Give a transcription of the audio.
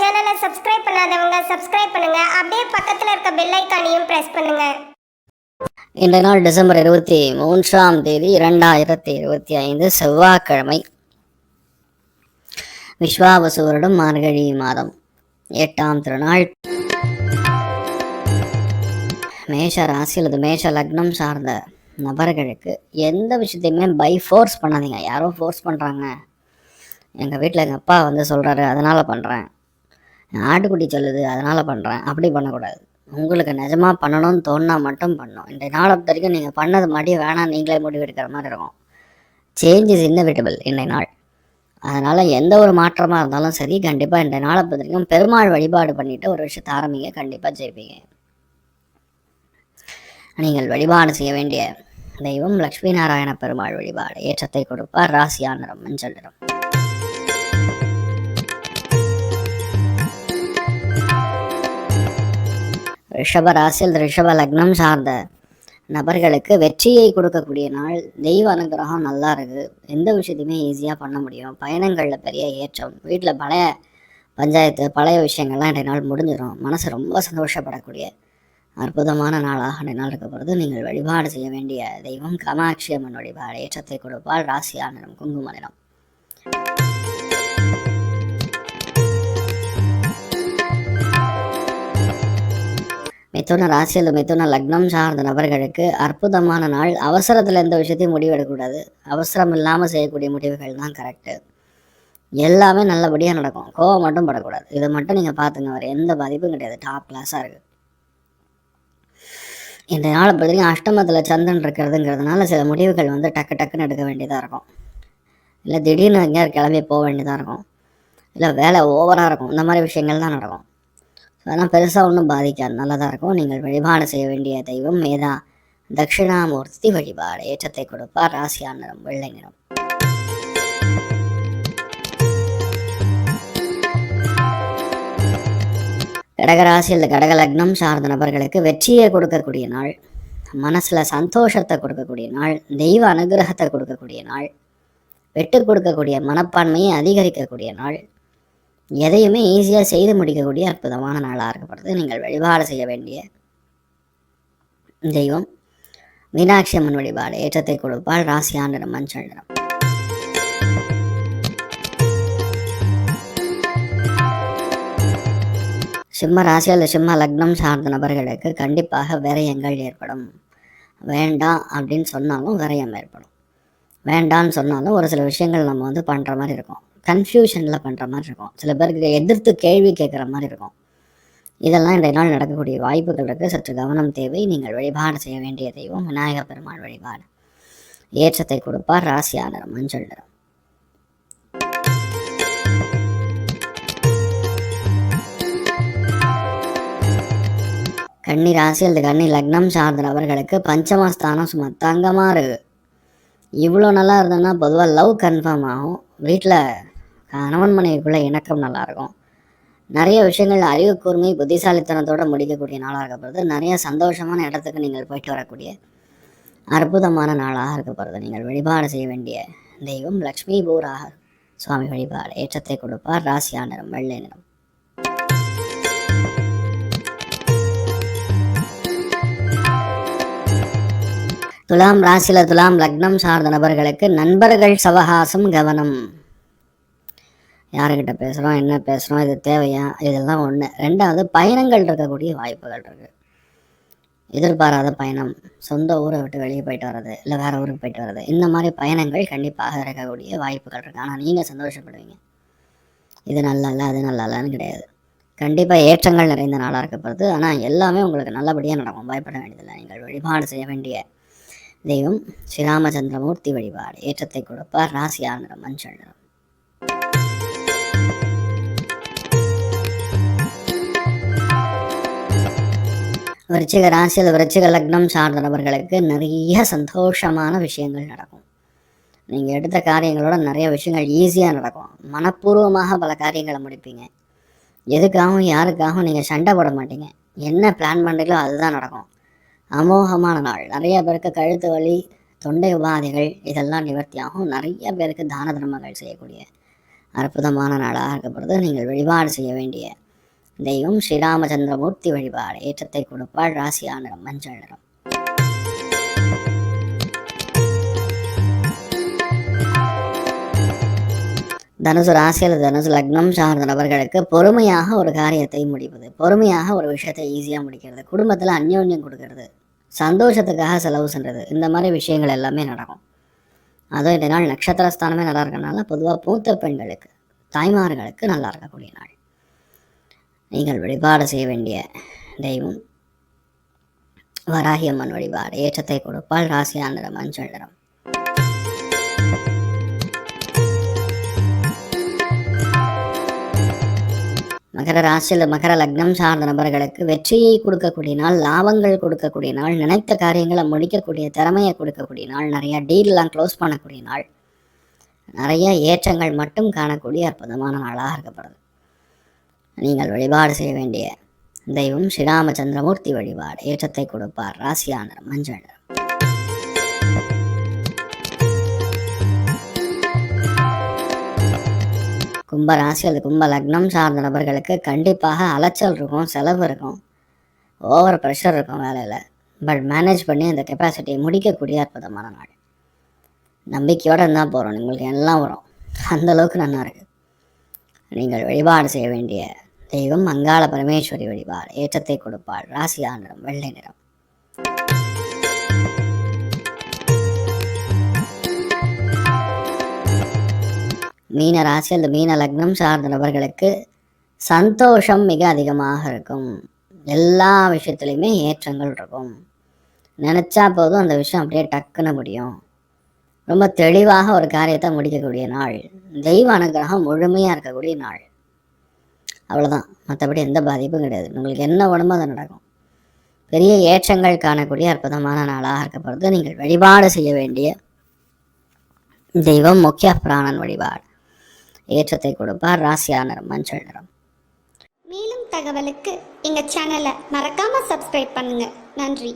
சேனலை சப்ஸ்கிரைப் பண்ணாதவங்க சப்ஸ்கிரைப் பண்ணுங்க. அப்படியே பக்கத்தில் இருக்க பெல் ஐக்கானையும் பிரஸ் பண்ணுங்க. இன்றைய நாள் டிசம்பர் இருபத்தி மூன்றாம் தேதி இரண்டாயிரத்தி இருபத்தி ஐந்து செவ்வாய்க்கிழமை. விஸ்வாவசு வருடம் மார்கழி மாதம் எட்டாம் திருநாள். மேஷ ராசி அல்லது மேஷ லக்னம் சார்ந்த நபர்களுக்கு எந்த விஷயத்தையுமே பை ஃபோர்ஸ் பண்ணாதீங்க. யாரோ ஃபோர்ஸ் பண்ணுறாங்க எங்கள் வீட்டில் எங்கள் அப்பா வந்து சொல்கிறாரு அதனால் பண்ணுறேன் ஆட்டுக்குட்டி சொல்லுது அதனால் பண்ணுறேன் அப்படி பண்ணக்கூடாது. உங்களுக்கு நிஜமாக பண்ணணும்னு தோணுனா மட்டும் பண்ணும். இன்றைய நாளை பொறுத்த வரைக்கும் நீங்கள் பண்ணது மறுபடியும் வேணாம் நீங்களே முடிவெடுக்கிற மாதிரி இருக்கும். சேஞ்ச் இஸ் இன்னவிட்டபிள் இன்றைய நாள். அதனால் எந்த ஒரு மாற்றமாக இருந்தாலும் சரி கண்டிப்பாக இன்றைய நாளை பொறுத்த வரைக்கும் பெருமாள் வழிபாடு பண்ணிவிட்டு ஒரு விஷயத்தை ஆரம்பிங்க. கண்டிப்பாக ஜெயிப்பீங்க. நீங்கள் வழிபாடு செய்ய வேண்டிய தெய்வம் லக்ஷ்மி நாராயண பெருமாள் வழிபாடு. ஏற்றத்தை கொடுப்பார். ராசியா நிறம் மஞ்சள் நிறம். ரிஷப ராசியில் ரிஷப லக்னம் சார்ந்த நபர்களுக்கு வெற்றியை கொடுக்கக்கூடிய நாள். தெய்வ அனுகிரகம் நல்லா இருக்குது எந்த விஷயத்தையுமே ஈஸியாக பண்ண முடியும். பயணங்களில் பெரிய ஏற்றம். வீட்டில் பழைய பஞ்சாயத்து பழைய விஷயங்கள்லாம் இன்றைய நாள் முடிஞ்சிடும் மனசு ரொம்ப சந்தோஷப்படக்கூடிய அற்புதமான நாளாக இன்றைய நாள் இருக்க போகிறது நீங்கள் வழிபாடு செய்ய வேண்டிய தெய்வம். காமாட்சி அம்மன் வழிபாடு ஏற்றத்தை கொடுப்பால் ராசியா நிறம் குங்கும நிறம். மிதுன ராசியில் மிதுன லக்னம் சார்ந்த நபர்களுக்கு அற்புதமான நாள். அவசரத்தில் எந்த விஷயத்தையும் முடிவெடுக்கக்கூடாது. அவசரம் இல்லாமல் செய்யக்கூடிய முடிவுகள் தான் கரெக்டு எல்லாமே நல்லபடியாக நடக்கும். கோவம் மட்டும் படக்கூடாது. இதை மட்டும் நீங்கள் பார்த்துங்க வர எந்த பாதிப்பும் கிடையாது. டாப் கிளாஸாக இருக்குது இந்த நாளை பொறுத்தவரைக்கும் அஷ்டமத்தில் சந்திரன் இருக்கிறதுங்கிறதுனால சில முடிவுகள் வந்து டக்கு டக்குன்னு எடுக்க வேண்டியதாக இருக்கும். இல்லை திடீர்னு எங்கேயாவது கிளம்பி போக வேண்டியதாக இருக்கும். இல்லை வேலை ஓவராக இருக்கும். இந்த மாதிரி விஷயங்கள் தான் நடக்கும். அதெல்லாம் பெருசாக ஒன்றும் பாதிக்காது. நல்லதாக இருக்கும். நீங்கள் வழிபாடு செய்ய வேண்டிய தெய்வம் மேதா. தட்சிணாமூர்த்தி வழிபாடு. ஏற்றத்தை கொடுப்பார். ராசியான நிறம் வெள்ளை நிறம். கடக லக்னம் சார்ந்த நபர்களுக்கு வெற்றியை கொடுக்கக்கூடிய நாள். மனசில் சந்தோஷத்தை கொடுக்கக்கூடிய நாள். தெய்வ அனுகிரகத்தை கொடுக்கக்கூடிய நாள். வெட்டு கொடுக்கக்கூடிய மனப்பான்மையை அதிகரிக்கக்கூடிய நாள். எதையுமே ஈஸியாக செய்து முடிக்கக்கூடிய அற்புதமான நாளாக இருக்கப்படுது. நீங்கள் வழிபாடு செய்ய வேண்டிய தெய்வம். மீனாட்சி அம்மன் வழிபாடு ஏற்றத்தை கொடுப்பால் ராசி நிறம் மஞ்சள் நிறம். சிம்ம ராசி அல்லது சிம்ம லக்னம் சார்ந்த நபர்களுக்கு கண்டிப்பாக விரயங்கள் ஏற்படும். வேண்டாம் அப்படின்னு சொன்னாலும் விரயம் ஏற்படும். வேண்டான்னு சொன்னாலும் ஒரு சில விஷயங்கள் நம்ம வந்து பண்ணுற மாதிரி இருக்கும். கன்ஃபியூஷனில் பண்ணுற மாதிரி இருக்கும். சில பேருக்கு எதிர்த்து கேள்வி கேட்குற மாதிரி இருக்கும். இதெல்லாம் இன்றைய நாள் நடக்கக்கூடிய வாய்ப்புகள் இருக்குது சற்று கவனம் தேவை. நீங்கள் வழிபாடு செய்ய வேண்டிய தெய்வம் விநாயகர் பெருமாள் வழிபாடு. ஏற்றத்தை கொடுப்பார் ராசியா மஞ்சள் நிறம் கன்னி ராசி அல்லது கன்னி லக்னம் சார்ந்த நபர்களுக்கு பஞ்சமஸ்தானம் சும்மா தங்கமாக இருக்குது இவ்வளோ நல்லா இருந்ததுன்னா பொதுவாக லவ் கன்ஃபார்ம் ஆகும். வீட்டில் கணவன் மனைவிக்குள்ள இணக்கம் நல்லாயிருக்கும் நிறைய விஷயங்கள் அறிவு கூர்மை புத்திசாலித்தனத்தோடு முடிக்கக்கூடிய நாளாக இருக்கப்படுது நிறைய சந்தோஷமான இடத்துக்கு நீங்கள் போயிட்டு வரக்கூடிய அற்புதமான நாளாக இருக்கப்படுது நீங்கள் வழிபாடு செய்ய வேண்டிய தெய்வம் லக்ஷ்மி பூராக சுவாமி வழிபாடு ஏற்றத்தை கொடுப்பார். ராசியா நிறம் வெள்ளை நிறம். துலாம் ராசியில் துலாம் லக்னம் சார்ந்த நபர்களுக்கு நண்பர்கள் சவகாசம் கவனம். யாருக்கிட்ட பேசுகிறோம் என்ன பேசுகிறோம் இது தேவையா? இதெல்லாம் ஒன்று ரெண்டாவது பயணங்கள் இருக்கக்கூடிய வாய்ப்புகள் இருக்குது எதிர்பாராத பயணம். சொந்த ஊரை விட்டு வெளியே போயிட்டு வர்றது இல்லை வேறு ஊருக்கு போயிட்டு வர்றது. இந்த மாதிரி பயணங்கள் கண்டிப்பாக இருக்கக்கூடிய வாய்ப்புகள் இருக்குது ஆனால் நீங்கள் சந்தோஷப்படுவீங்க. இது நல்லா இல்லை அது நல்லா இல்லைன்னு கிடையாது. கண்டிப்பாக ஏற்றங்கள் நிறைந்த நாளாக இருக்கப்படுது ஆனால் எல்லாமே உங்களுக்கு நல்லபடியாக நடக்கும். பயப்பட வேண்டியதில்லை. நீங்கள் வழிபாடு செய்ய வேண்டிய தெய்வம் ஸ்ரீராமச்சந்திரமூர்த்தி வழிபாடு. ஏற்றத்தை கொடுப்பார் ராசி நிறம் மஞ்சள் நிறம் விருச்சிக ராசியில் விருச்சிக லக்னம் சார்ந்த நபர்களுக்கு நிறைய சந்தோஷமான விஷயங்கள் நடக்கும். நீங்கள் எடுத்த காரியங்களோட நிறைய விஷயங்கள் ஈஸியாக நடக்கும். மனப்பூர்வமாக பல காரியங்களை முடிப்பீங்க. எதுக்காகவும் யாருக்காகவும் நீங்கள் சண்டை போட மாட்டீங்க. என்ன பிளான் பண்ணுறீங்களோ அதுதான் நடக்கும். அமோகமான நாள். நிறைய பேருக்கு கழுத்து வலி தொண்டை உபாதைகள் இதெல்லாம் நிவர்த்தியாகும். நிறைய பேருக்கு தான தர்மங்கள் செய்யக்கூடிய அற்புதமான நாளாக இருக்கப்படுது. நீங்கள் வழிபாடு செய்ய வேண்டிய தெய்வம் ஸ்ரீராமச்சந்திரமூர்த்தி வழிபாடு. ஏற்றத்தை கொடுப்பாள் ராசியா நிறம் மஞ்சள் நிறம். தனுசு ராசியில் தனுசு லக்னம் சார்ந்த நபர்களுக்கு பொறுமையாக ஒரு காரியத்தை முடிப்பது பொறுமையாக ஒரு விஷயத்தை ஈஸியாக முடிக்கிறது குடும்பத்தில் அந்யோன்யம் கொடுக்கறது. சந்தோஷத்துக்காக செலவு சென்றது இந்த மாதிரி விஷயங்கள் எல்லாமே நடக்கும். அதுவும் இந்த நாள் நட்சத்திரஸ்தானமே நல்லா இருக்கனால பொதுவாக மூத்த பெண்களுக்கு தாய்மார்களுக்கு நல்லா இருக்கக்கூடிய நாள். நீங்கள் வழிபாடு செய்ய வேண்டிய தெய்வம். வராகியம்மன் வழிபாடு ஏற்றத்தை கொடுப்பால் ராசியான நிறம் மஞ்சள் நிறம் மகர ராசியில் மகர லக்னம் சார்ந்த நபர்களுக்கு வெற்றியை கொடுக்கக்கூடிய நாள் லாபங்கள் கொடுக்கக்கூடிய நாள் நினைத்த காரியங்களை முடிக்கக்கூடிய திறமையை கொடுக்கக்கூடிய நாள் நிறைய டீல்லாம் க்ளோஸ் பண்ணக்கூடிய நாள். நிறைய ஏற்றங்கள் மட்டும் காணக்கூடிய அற்புதமான நாளாக இருக்கப்படுது. நீங்கள் வழிபாடு செய்ய வேண்டிய தெய்வம் ஸ்ரீராமச்சந்திரமூர்த்தி வழிபாடு. ஏற்றத்தை கொடுப்பார். ராசியானர் மஞ்சள் கும்ப ராசி அல்லது கும்ப லக்னம் சார்ந்த நபர்களுக்கு கண்டிப்பாக அலைச்சல் இருக்கும் செலவு இருக்கும் ஓவர் ப்ரெஷர் இருக்கும் வேலையில். பட் மேனேஜ் பண்ணி அந்த கெப்பாசிட்டியை முடிக்கக்கூடிய அற்புதமான நாள். நம்பிக்கையோடு இருந்தால் போகிறோம் உங்களுக்கு எல்லாம் வரும். அந்தளவுக்கு நல்லா இருக்குது நீங்கள் வழிபாடு செய்ய வேண்டிய தெய்வம் மங்காள பரமேஸ்வரி வழிபாடு. ஏற்றத்தை கொடுப்பாள். ராசியா நிறம் வெள்ளை நிறம். மீன ராசி அல்லது மீன லக்னம் சார்ந்த நபர்களுக்கு சந்தோஷம் மிக அதிகமாக இருக்கும். எல்லா விஷயத்துலையுமே ஏற்றங்கள் இருக்கும். நினச்சா போதும் அந்த விஷயம் அப்படியே டக்குன்னு முடியும். ரொம்ப தெளிவாக ஒரு காரியத்தை முடிக்கக்கூடிய நாள். தெய்வ அனுகிரகம் முழுமையாக இருக்கக்கூடிய நாள். அவ்வளோதான் மற்றபடி எந்த பாதிப்பும் கிடையாது. உங்களுக்கு என்ன உடம்பு அது நடக்கும். பெரிய ஏற்றங்கள் காணக்கூடிய அற்புதமான நாளாக இருக்கப்படுது நீங்கள் வழிபாடு செய்ய வேண்டிய தெய்வம் முக்கிய பிராணன் வழிபாடு. ஏற்றத்தை கொடுப்பார் ராசியான நிறம் மஞ்சள் நிறம். மேலும் தகவலுக்கு எங்க சேனலை மறக்காம சப்ஸ்கிரைப் பண்ணுங்க. நன்றி.